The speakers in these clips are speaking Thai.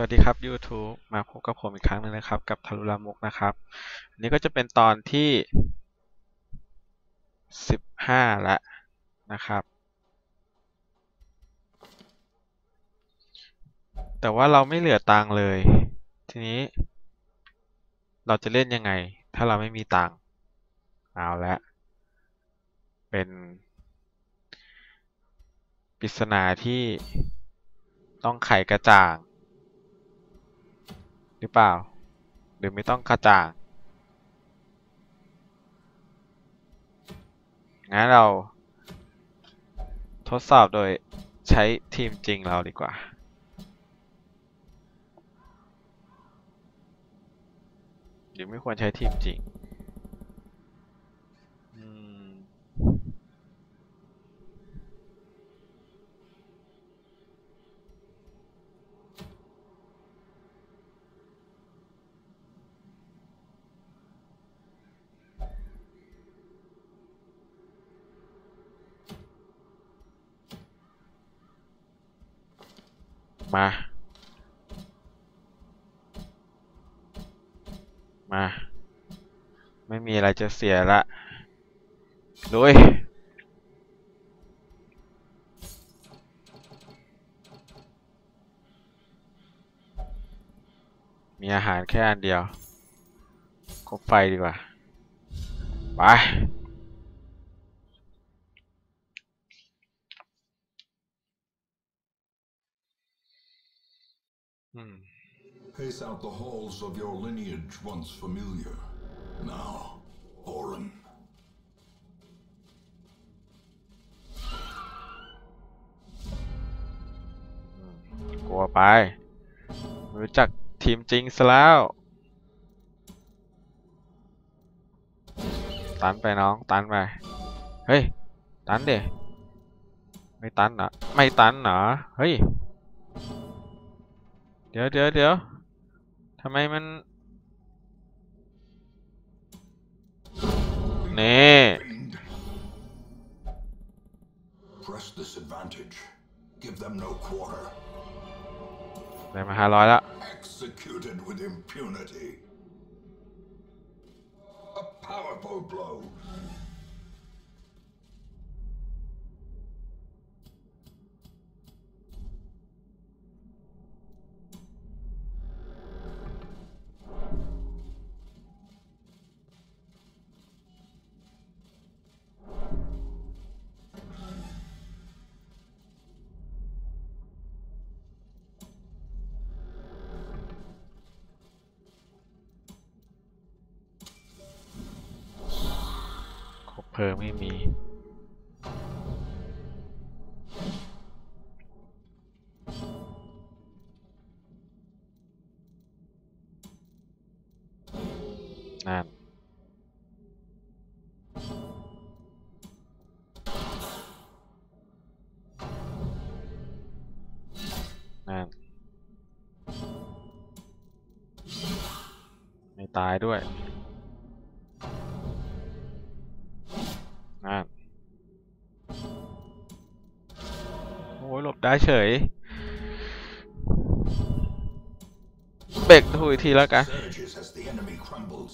วัสดีครับ YouTube มาพบกับผมอีกครั้งหนึ่งนะครับ กับทารุรามุกนะครับ อันนี้ก็จะเป็นตอนที่สิบห้าล้วนะครับ แต่ว่าเราไม่เหลือตังเลย ทีนี้ เราจะเล่นยังไง ถ้าเราไม่มีตังเอาละเป็นปริศนาที่ต้องไขกระจ่าง หรือเปล่า หรือไม่ต้องกระจ่าง งั้นเราทดสอบโดยใช้ทีมจริงเราดีกว่า หรือไม่ควรใช้ทีมจริงอืม มา มา ไม่มีอะไรจะเสียละลุยมีอาหารแค่อันเดียวคบไฟดีกว่า ไป อืม Pace out the halls of your lineage once familiar. Now, Orin. กลัวไป รู้จักทีมจริงซะแล้ว ตันไปน้อง ตันไป เฮ้ย ตันเดไม่ตันเหรอ ไม่ตันเหรอ เฮ้ย เดี๋ยวเดี๋ยวเดี๋ยวทำไมมัน นี่ Fiend. Press this advantage. Give them no quarter. ได้มาห้าร้อยแล้ว Executed with impunity. A powerful blow. บเพลิงไม่มี นั่น นั่น ไม่ตายด้วย ได้เฉย เบรกถูกอีกทีแล้วกัน Surges as the enemy crumbles.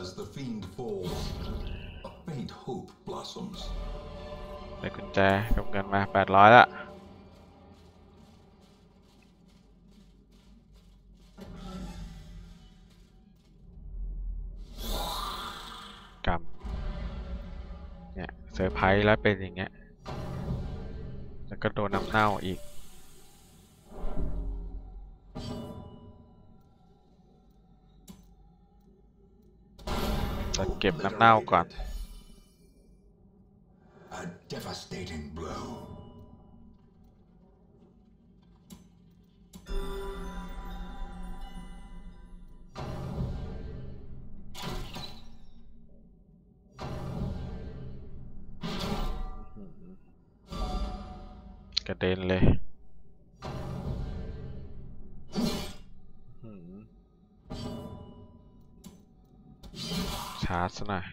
As the fiend falls, a faint hope blossoms. ได้กุญแจกับเงินมา 800 ละกำเนี่ยเซอร์ไพรส์แล้วเป็นอย่างเงี้ยแล้ว ก็โดนน้ำเน่าอีก จะเก็บน้ำเน่าก่อน A devastating blow. กระเด็นเลยชาร์จซะหน่อย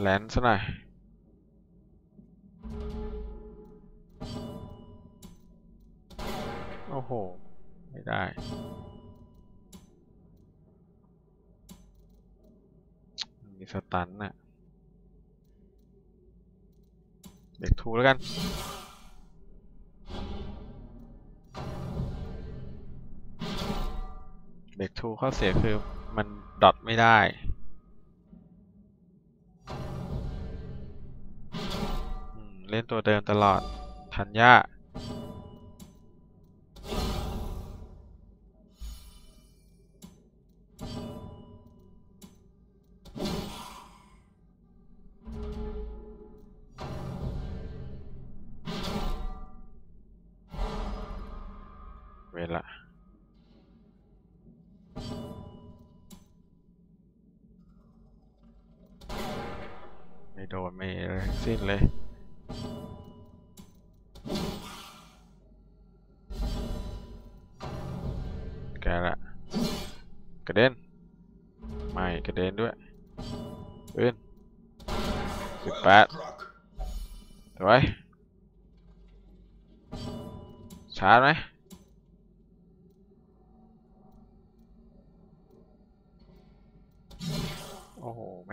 แลนซะหน่อยโอ้โห ไม่ได้ มีสตันน่ะ เด็กทูแล้วกันเด็กทูข้อเสียคือมันดอทไม่ได้เล่นตัวเดิมตลอดทันยา เวลาไม่โดนไม่อะไรสิ้นเลยแกละกระเด็นไม่กระเด็นด้วยปืนสิบแปด struck. สวยชาร์จไหม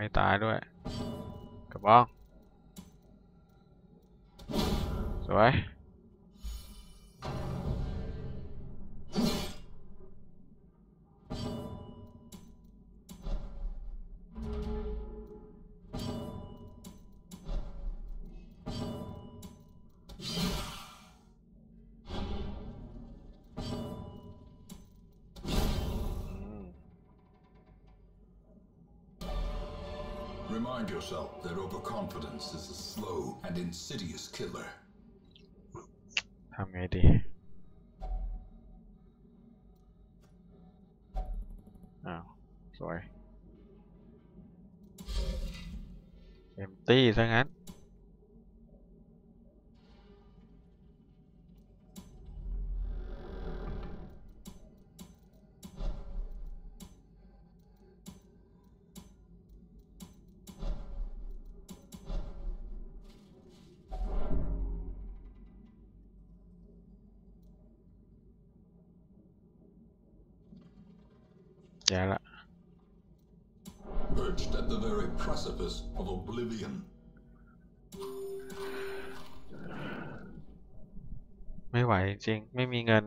ไม่ตายด้วยกระบองสวย Remind yourself that overconfidence is a slow and insidious killer. ทำไงดีอ้าวสวยเอมตี้ซะงั้น precipice of oblivion. ไม่ไหวจริง ไม่มีเงิน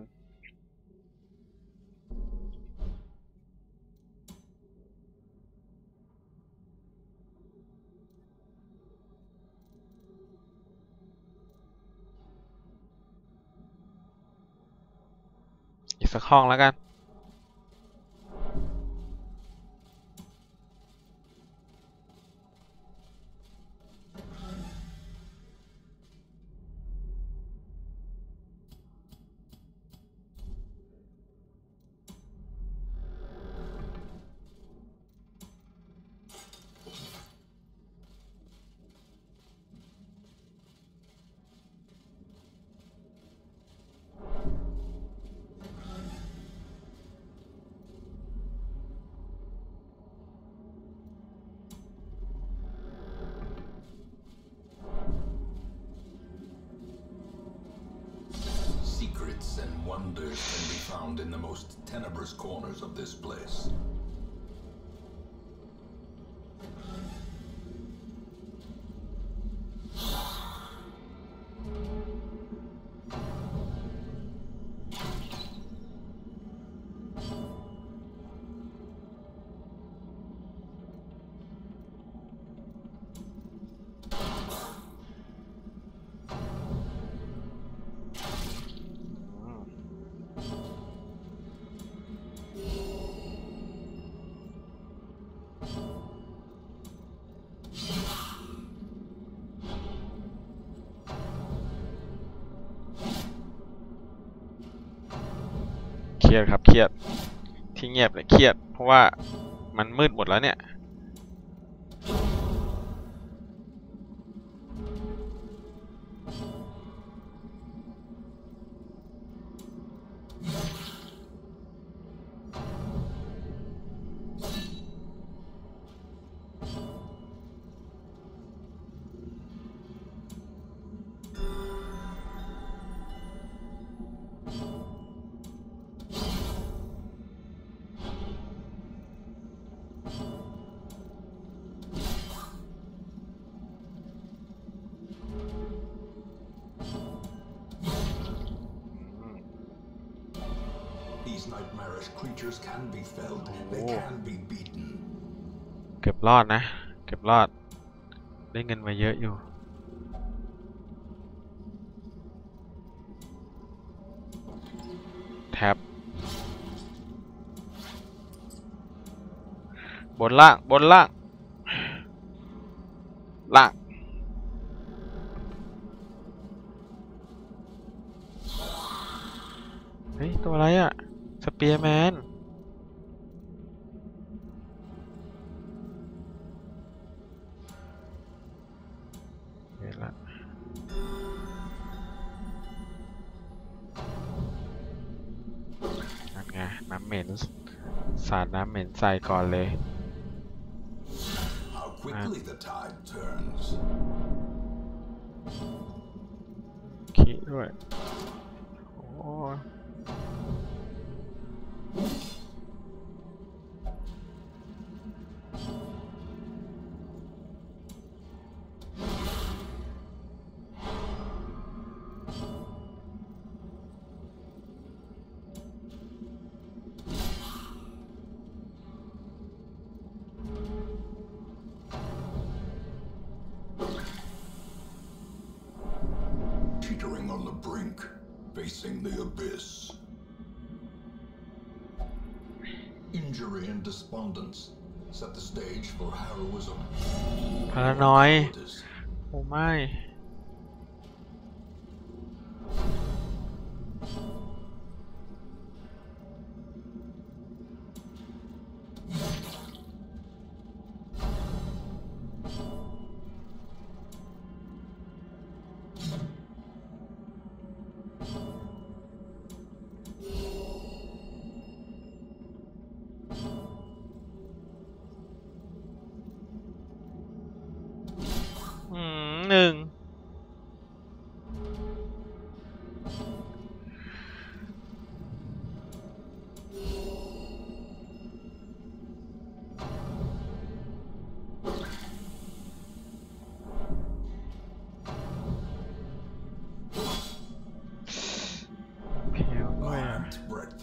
อีกสักห้องแล้วกัน wonders can be found in the most tenebrous corners of this place. เครียดที่เงียบเลยเครียด เพราะว่ามันมืดหมดแล้วเนี่ย These nightmarish creatures can be felled. They Oh. can be beaten. เก็บรอดนะ เก็บรอด ได้เงินมาเยอะอยู่ แท็บบนล่าง บนล่าง ล่าง เฮ้ย ตัวอะไรอะ สเปียร์แมนเห็นละนั่นไง น้ำเหม็น สาดน้ำเหม็นใส่ก่อนเลย How quickly the tide turns. ขี้ด้วย the abyss. Injury and despondence set the stage for heroism. Paranoid. Oh my.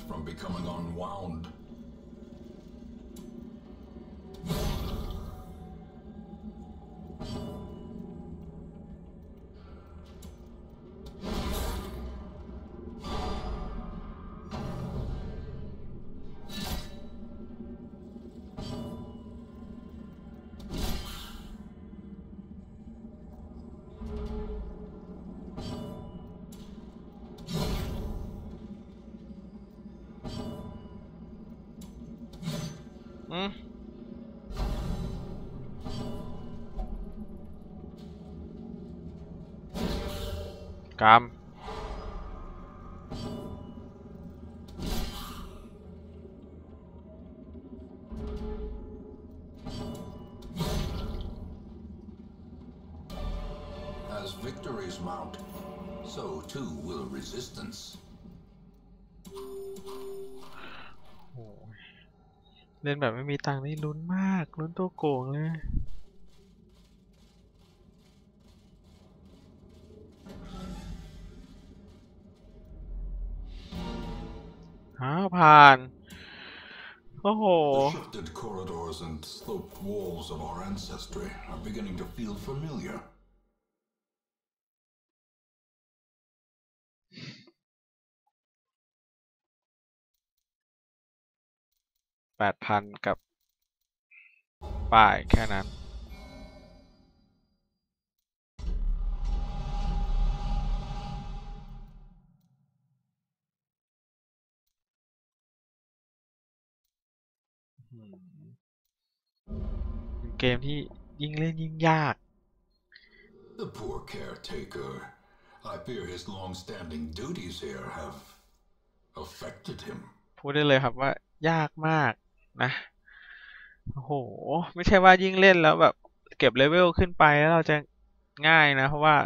From becoming unwound. Ừ. อืมกรรม As victories mount, so too will resistance. เล่นแบบไม่มีตังค์นี่ลุ้นมาก ลุ้นตัวโกงเลยอ้าผ่าน โอ้โห The shifted corridors and sloped walls of our ancestry are beginning to feel familiar. แปดพันกับป้ายแค่นั้นอืมเป็นเกมที่ยิ่งเล่นยิ่งยาก The poor caretaker. I fear his long-standing duties here have affected him. พูดได้เลยครับว่ายากมาก นะโอ้โห ไม่ใช่ว่ายิ่งเล่นแล้วแบบ เก็บเลเวลขึ้นไปแล้วเราจะง่ายนะ เพราะว่า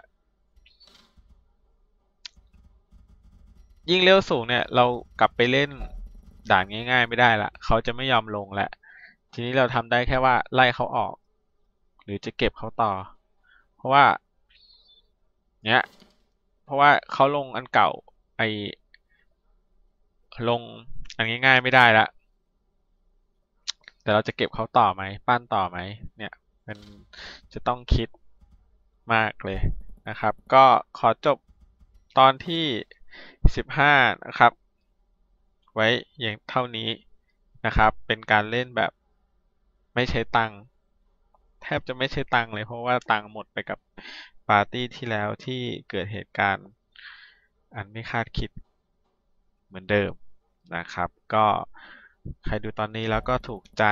ยิ่งเลเวลสูงเนี่ย เรากลับไปเล่นด่านง่ายๆ ไม่ได้ละเขาจะไม่ยอมลงแล้วทีนี้เราทำได้แค่ว่าไล่เขาออก หรือจะเก็บเขาต่อ เพราะว่าเนี้ยเพราะว่าเขาลงอันเก่าไอลงอันง่ายๆไม่ได้ละ แต่เราจะเก็บเขาต่อไหมปั้นต่อไหมเนี่ยมันจะต้องคิดมากเลยนะครับ ก็ขอจบตอนที่สิบห้านะครับ ไว้อย่างเท่านี้นะครับ เป็นการเล่นแบบไม่ใช้ตังค์แทบจะไม่ใช้ตังค์เลย เพราะว่าตังค์หมดไปกับปาร์ตี้ที่แล้วที่เกิดเหตุการณ์ อันไม่คาดคิดเหมือนเดิมนะครับ ก็ ใครดูตอนนี้แล้วก็ถูกใจ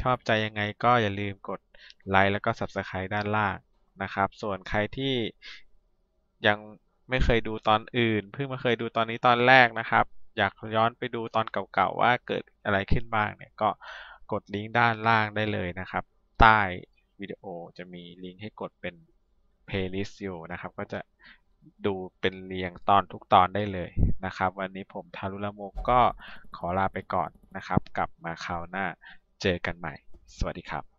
ชอบใจยังไงก็อย่าลืมกดไลค์แล้วก็ Subscribe ด้านล่างนะครับ ส่วนใครที่ยังไม่เคยดูตอนอื่น เพิ่งมาเคยดูตอนนี้ตอนแรกนะครับ อยากย้อนไปดูตอนเก่าๆว่าเกิดอะไรขึ้นบ้างเนี่ยก็กดลิงก์ด้านล่างได้เลยนะครับ ใต้วิดีโอจะมีลิงก์ให้กดเป็น playlist อยู่นะครับ ก็จะดูเป็นเรียงตอนทุกตอนได้เลย นะครับ วันนี้ผมทารุละโมกก็ขอลาไปก่อนนะครับ กลับมาคราวหน้าเจอกันใหม่ สวัสดีครับ